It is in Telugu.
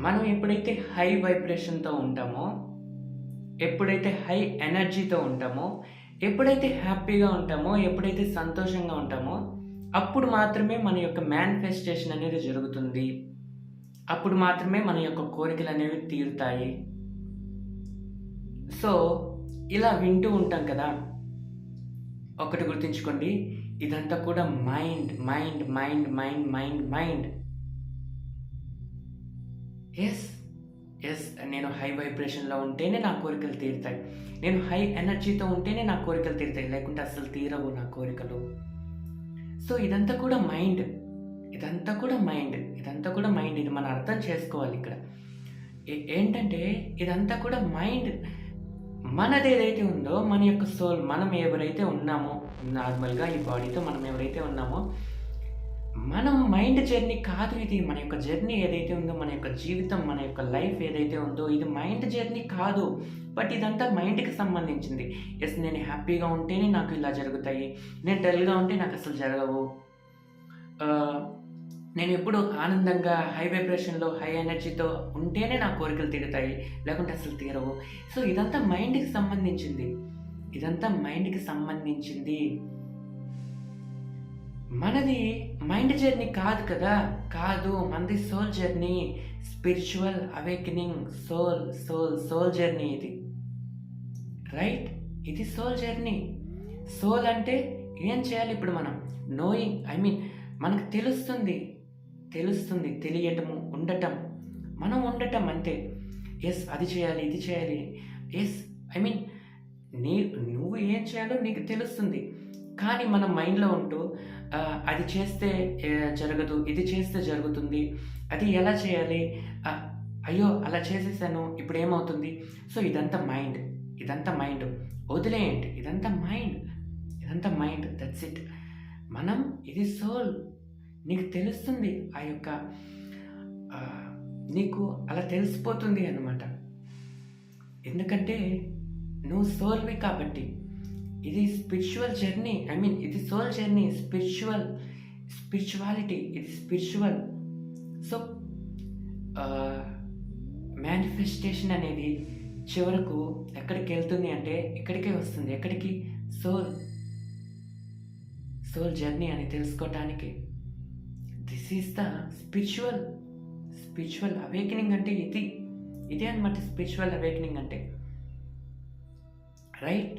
మనం ఎప్పుడైతే హై వైబ్రేషన్తో ఉంటామో ఎప్పుడైతే హై ఎనర్జీతో ఉంటామో ఎప్పుడైతే హ్యాపీగా ఉంటామో ఎప్పుడైతే సంతోషంగా ఉంటామో అప్పుడు మాత్రమే మన యొక్క మేనిఫెస్టేషన్ అనేది జరుగుతుంది. అప్పుడు మాత్రమే మన యొక్క కోరికలు అనేవి తీరుతాయి. సో ఇలా వింటూ ఉంటాం కదా. ఒకటి గుర్తుంచుకోండి. ఇదంతా కూడా mind mind mind mind mind mind yes yes నేను హై వైబ్రేషన్లో ఉంటేనే నా కోరికలు తీరుతాయి. నేను హై ఎనర్జీతో ఉంటేనే నా కోరికలు తీరుతాయి. లేకుంటే అసలు తీరవు నా కోరికలు. సో ఇదంతా కూడా మైండ్ ఇదంతా కూడా మైండ్ ఇదంతా కూడా మైండ్ ఇది మనం అర్థం చేసుకోవాలి ఇక్కడ. ఏ- ఏంటంటే ఇదంతా కూడా మైండ్ మనది ఏదైతే ఉందో మన యొక్క సోల్ మనం ఎవరైతే ఉన్నామో నార్మల్గా ఈ బాడీతో మనం ఎవరైతే ఉన్నామో మనం మైండ్ జర్నీ కాదు ఇది. మన యొక్క జర్నీ ఏదైతే ఉందో మన యొక్క జీవితం మన యొక్క లైఫ్ ఏదైతే ఉందో ఇది మైండ్ జర్నీ కాదు. బట్ ఇదంతా మైండ్కి సంబంధించింది. ఎస్ నేను హ్యాపీగా ఉంటేనే నాకు ఇలా జరుగుతాయి. నేను డల్గా ఉంటే నాకు అసలు జరగవు. నేను ఎప్పుడు ఆనందంగా హై వైబ్రేషన్లో హై ఎనర్జీతో ఉంటేనే నా కోరికలు తీరుతాయి. లేకుంటే అసలు తీరవు. సో ఇదంతా మైండ్కి సంబంధించింది. ఇదంతా మైండ్కి సంబంధించింది. మనది మైండ్ జర్నీ కాదు కదా. కాదు మనది soul journey spiritual awakening soul soul soul journey ఇది. రైట్ ఇది సోల్ జర్నీ సోల్ అంటే ఏం చేయాలి ఇప్పుడు మనం? నోయింగ్ ఐ మీన్ మనకు తెలుస్తుంది. తెలుస్తుంది తెలియటము ఉండటం. మనం ఉండటం అంతే. ఎస్ అది చేయాలి ఇది చేయాలి. ఎస్ ఐ మీన్ నీ నువ్వు ఏం చేయాలో నీకు తెలుస్తుంది. కానీ మన మైండ్లో ఉంటూ అది చేస్తే జరగదు ఇది చేస్తే జరుగుతుంది అది ఎలా చేయాలి అయ్యో అలా చేసేసాను ఇప్పుడు ఏమవుతుంది? సో ఇదంతా మైండ్ ఇదంతా మైండ్. వదిలేయండి ఇదంతా మైండ్ ఇదంతా మైండ్ దట్స్ ఇట్. మనం ఇది సోల్. నీకు తెలుస్తుంది ఆ యొక్క నీకు అలా తెలిసిపోతుంది అన్నమాట. ఎందుకంటే నువ్వు సోల్వి కాబట్టి. ఇది స్పిరిచువల్ జర్నీ ఐ మీన్ ఇది సోల్ జర్నీ స్పిరిచువల్ స్పిరిచువాలిటీ ఇది స్పిరిచువల్ సో మేనిఫెస్టేషన్ అనేది చివరకు ఎక్కడికి వెళ్తుంది అంటే ఇక్కడికే వస్తుంది. ఎక్కడికి? సోల్ సోల్ జర్నీ అని తెలుసుకోవటానికి this is the spiritual spiritual awakening అంటే ఇది. ఇదే అనమాట స్పిరిచువల్ అవేకనింగ్ అంటే. Right